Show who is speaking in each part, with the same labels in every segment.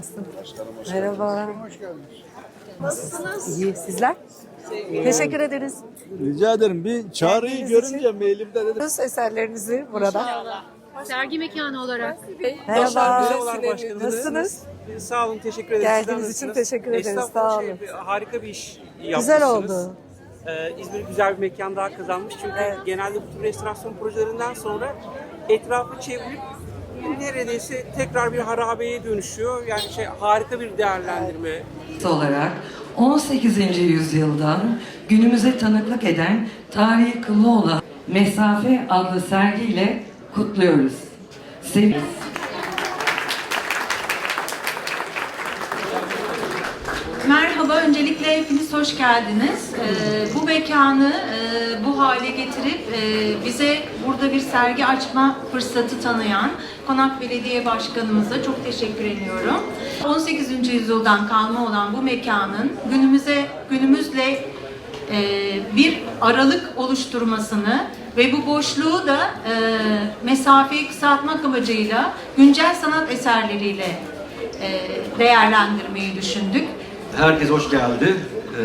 Speaker 1: Nasılsın? Merhaba. Nasılsınız? İyi. Sizler? Teşekkür ederiz.
Speaker 2: Rica ederim. Bir çağrıyı
Speaker 1: Geldiğiniz
Speaker 2: görünce mailimde dedim.
Speaker 1: Eserlerinizi burada.
Speaker 3: Sergi mekanı olarak.
Speaker 1: Merhaba. Nasılsınız?
Speaker 4: Sağ olun, teşekkür ederiz.
Speaker 1: Geldiğiniz için
Speaker 4: nasılsınız?
Speaker 1: teşekkür ederiz,
Speaker 4: Estağfurullah,
Speaker 1: sağ
Speaker 4: şey,
Speaker 1: olun.
Speaker 4: bir- harika bir iş yapmışsınız.
Speaker 1: Güzel oldu.
Speaker 4: Ee, İzmir güzel bir mekan daha kazanmış. Çünkü
Speaker 1: Evet.
Speaker 4: genelde bu tür restorasyon projelerinden sonra etrafı çevrilip neredeyse tekrar bir harabeye dönüşüyor. Yani şey harika bir değerlendirme.
Speaker 5: olarak 18. yüzyıldan günümüze tanıklık eden tarihi kıllı olan Mesafe adlı sergiyle kutluyoruz. Sevgili
Speaker 6: Merhaba, öncelikle hepiniz hoş geldiniz. Ee, bu mekanı e, bu hale getirip e, bize burada bir sergi açma fırsatı tanıyan Konak Belediye Başkanımıza çok teşekkür ediyorum. 18. yüzyıldan kalma olan bu mekanın günümüze günümüzle e, bir aralık oluşturmasını ve bu boşluğu da e, mesafeyi kısaltmak amacıyla güncel sanat eserleriyle e, değerlendirmeyi düşündük.
Speaker 7: Herkes hoş geldi. Ee,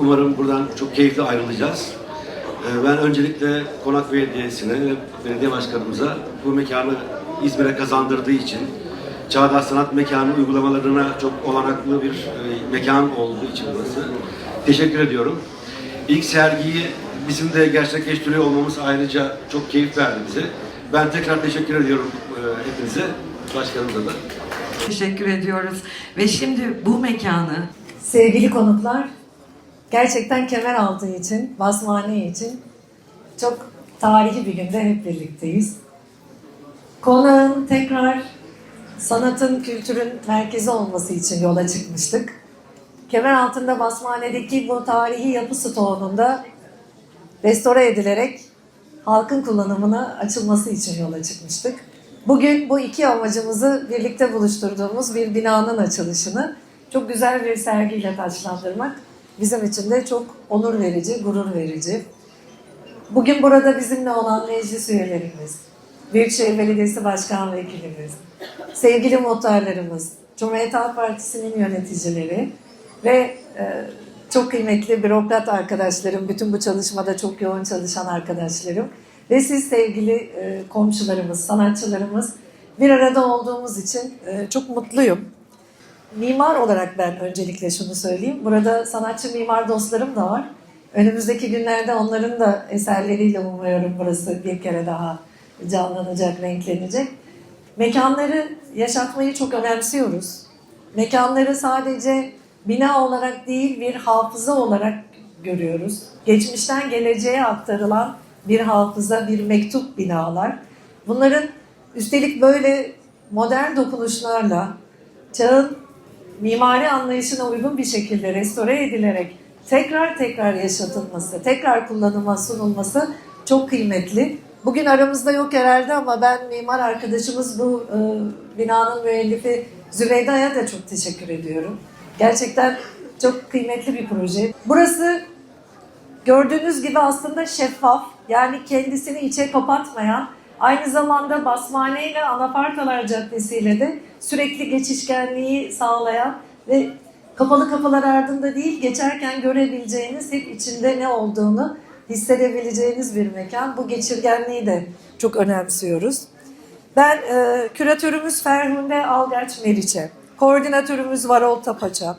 Speaker 7: Umarım buradan çok keyifli ayrılacağız. Ee, Ben öncelikle Konak Belediyesi'ne ve belediye başkanımıza bu mekanı İzmir'e kazandırdığı için Çağdaş Sanat Mekanı uygulamalarına çok olanaklı bir e, mekan olduğu için burası. Teşekkür ediyorum. İlk sergiyi bizim de gerçekleştiriyor olmamız ayrıca çok keyif verdi bize. Ben tekrar teşekkür ediyorum e, hepinize, başkanımıza da.
Speaker 5: teşekkür ediyoruz. Ve şimdi bu mekanı
Speaker 1: Sevgili konuklar, gerçekten Kemeraltı için, Basmane için çok tarihi bir günde hep birlikteyiz. Konağın tekrar sanatın, kültürün merkezi olması için yola çıkmıştık. Kemeraltı'nda Basmane'deki bu tarihi yapı stoğununda restore edilerek halkın kullanımına açılması için yola çıkmıştık. Bugün bu iki amacımızı birlikte buluşturduğumuz bir binanın açılışını çok güzel bir sergiyle taçlandırmak bizim için de çok onur verici, gurur verici. Bugün burada bizimle olan meclis üyelerimiz, Büyükşehir Belediyesi Başkan Vekilimiz, sevgili muhtarlarımız, Cumhuriyet Halk Partisi'nin yöneticileri ve e, çok kıymetli bürokrat arkadaşlarım, bütün bu çalışmada çok yoğun çalışan arkadaşlarım ve siz sevgili e, komşularımız, sanatçılarımız bir arada olduğumuz için e, çok mutluyum. Mimar olarak ben öncelikle şunu söyleyeyim. Burada sanatçı mimar dostlarım da var. Önümüzdeki günlerde onların da eserleriyle umuyorum burası bir kere daha canlanacak, renklenecek. Mekanları yaşatmayı çok önemsiyoruz. Mekanları sadece bina olarak değil bir hafıza olarak görüyoruz. Geçmişten geleceğe aktarılan bir hafıza, bir mektup binalar. Bunların üstelik böyle modern dokunuşlarla çağın mimari anlayışına uygun bir şekilde restore edilerek tekrar tekrar yaşatılması, tekrar kullanıma sunulması çok kıymetli. Bugün aramızda yok herhalde ama ben mimar arkadaşımız bu e, binanın müellifi Zübeyda'ya da çok teşekkür ediyorum. Gerçekten çok kıymetli bir proje. Burası gördüğünüz gibi aslında şeffaf, yani kendisini içe kapatmayan, aynı zamanda Basmane ile Anafartalar Caddesi ile de sürekli geçişkenliği sağlayan ve kapalı kapılar ardında değil, geçerken görebileceğiniz, hep içinde ne olduğunu hissedebileceğiniz bir mekan. Bu geçirgenliği de çok önemsiyoruz. Ben e, küratörümüz Ferhunde Algaç Meriç'e, koordinatörümüz Varol Tapaç'a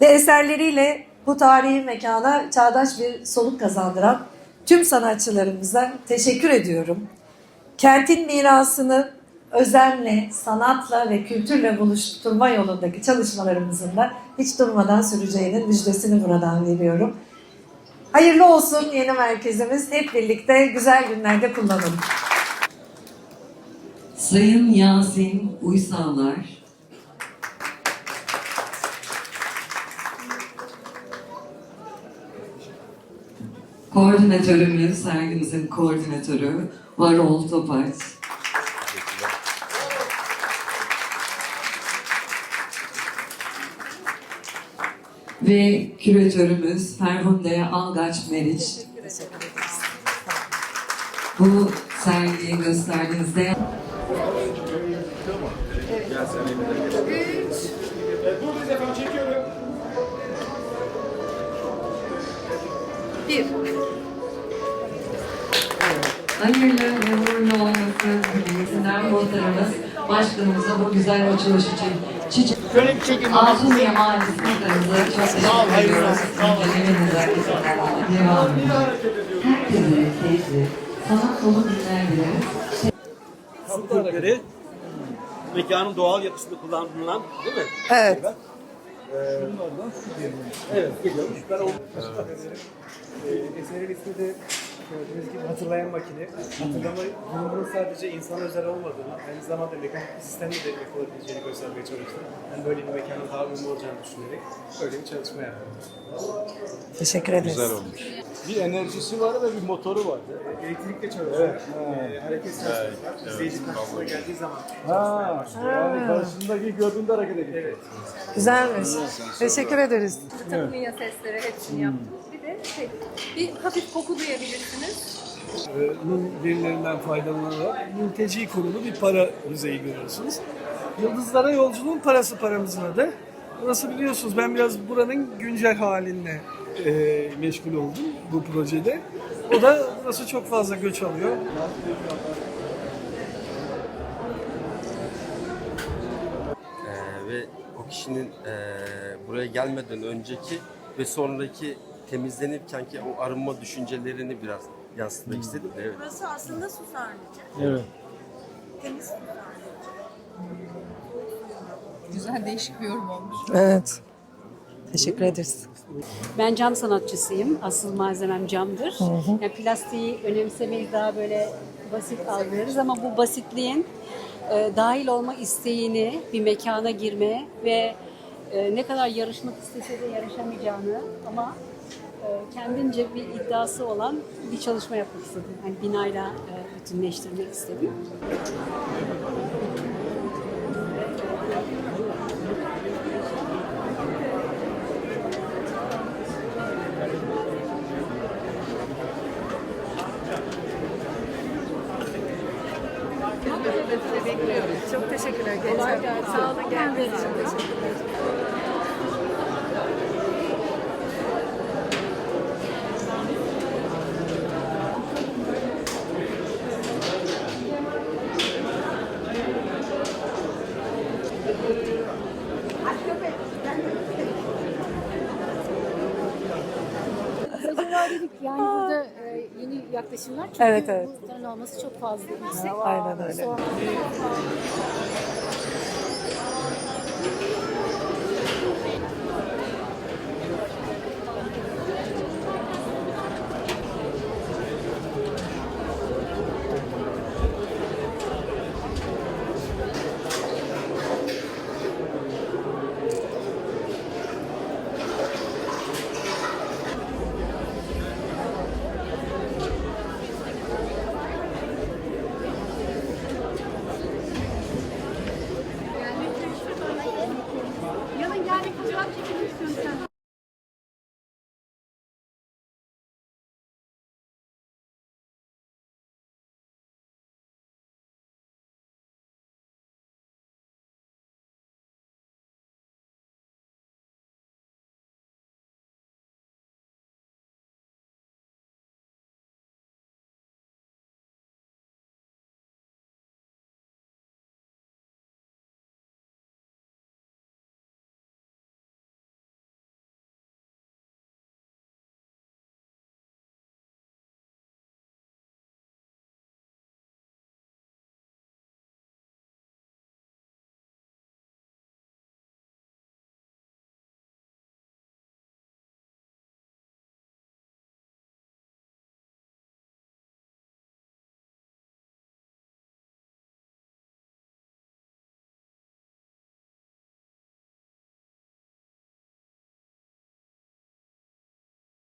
Speaker 1: ve eserleriyle bu tarihi mekana çağdaş bir soluk kazandıran tüm sanatçılarımıza teşekkür ediyorum. Kentin mirasını özenle, sanatla ve kültürle buluşturma yolundaki çalışmalarımızın da hiç durmadan süreceğinin müjdesini buradan veriyorum. Hayırlı olsun yeni merkezimiz. Hep birlikte güzel günlerde kullanalım.
Speaker 5: Sayın Yasin Uysallar Koordinatörümüz, sergimizin koordinatörü Varol Topaç. Ve küratörümüz Ferhunde Algaç Meriç. Bu sergiyi gösterdiğinizde Hayırlı ve uğurlu olması dileğinden muhtarımız başkanımıza bu güzel açılış için çiçek Azumiye Mahallesi muhtarımıza çok teşekkür ediyoruz. Nezaketinden devam ediyoruz. Herkese keyifli, sanat dolu günler dileriz.
Speaker 7: Su Kürkleri mekanın doğal yapısında kullanılan değil mi?
Speaker 1: Evet.
Speaker 7: Evet, geliyormuş. Ben onu
Speaker 8: Ee, Eserin ismi de gördüğünüz gibi hatırlayan makine. Hatırlama durumunun sadece insan özel olmadığını, aynı zamanda mekanik bir sistemle de yapılabileceğini göstermeye çalıştım. Ben böyle bir mekanın daha uyumlu olacağını düşünerek böyle bir çalışma yaptım.
Speaker 1: Teşekkür ederiz.
Speaker 2: Güzel olmuş. Bir enerjisi var ve bir motoru var.
Speaker 8: Elektrikle çalışıyor. Ee, hareket sensörü var. İzleyici karşısına geldiği zaman.
Speaker 2: Ha, yani karşısındaki gördüğünde hareket ediyor.
Speaker 8: Evet.
Speaker 1: Güzelmiş. Teşekkür ederiz.
Speaker 3: Takımıya sesleri hepsini yaptım. Bir şey, hafif koku duyabilirsiniz.
Speaker 9: Bunun verilerinden faydalanarak mülteci konulu bir para yüzeyi görüyorsunuz. Yıldızlara yolculuğun parası paramızın adı. Burası biliyorsunuz ben biraz buranın güncel haline e, meşgul oldum bu projede. O da burası çok fazla göç alıyor.
Speaker 10: Ee, ve o kişinin e, buraya gelmeden önceki ve sonraki temizlenirkenki o arınma düşüncelerini biraz yansıtmak istedim de evet.
Speaker 11: Burası aslında su sarnıcı.
Speaker 2: Evet.
Speaker 11: Temiz.
Speaker 3: Güzel değişik bir yorum olmuş.
Speaker 1: Evet. Teşekkür ederiz.
Speaker 12: Ben cam sanatçısıyım. Asıl malzemem camdır. Yani plastiği önemsemeyi daha böyle basit algılarız ama bu basitliğin e, dahil olma isteğini bir mekana girme ve e, ne kadar yarışmak istese de yarışamayacağını ama kendince bir iddiası olan bir çalışma yapmak istedim. Hani binayla e, bütünleştirmek istedim.
Speaker 3: Çok teşekkürler. Kolay gelsin. Sağ olun. Geldiğiniz için teşekkürler.
Speaker 12: Acaba dedik yani burada e, yeni yaklaşımlar çünkü
Speaker 1: Evet, evet.
Speaker 12: muhtarın olması çok fazla yüksek.
Speaker 1: Aynen öyle.
Speaker 12: Sonra-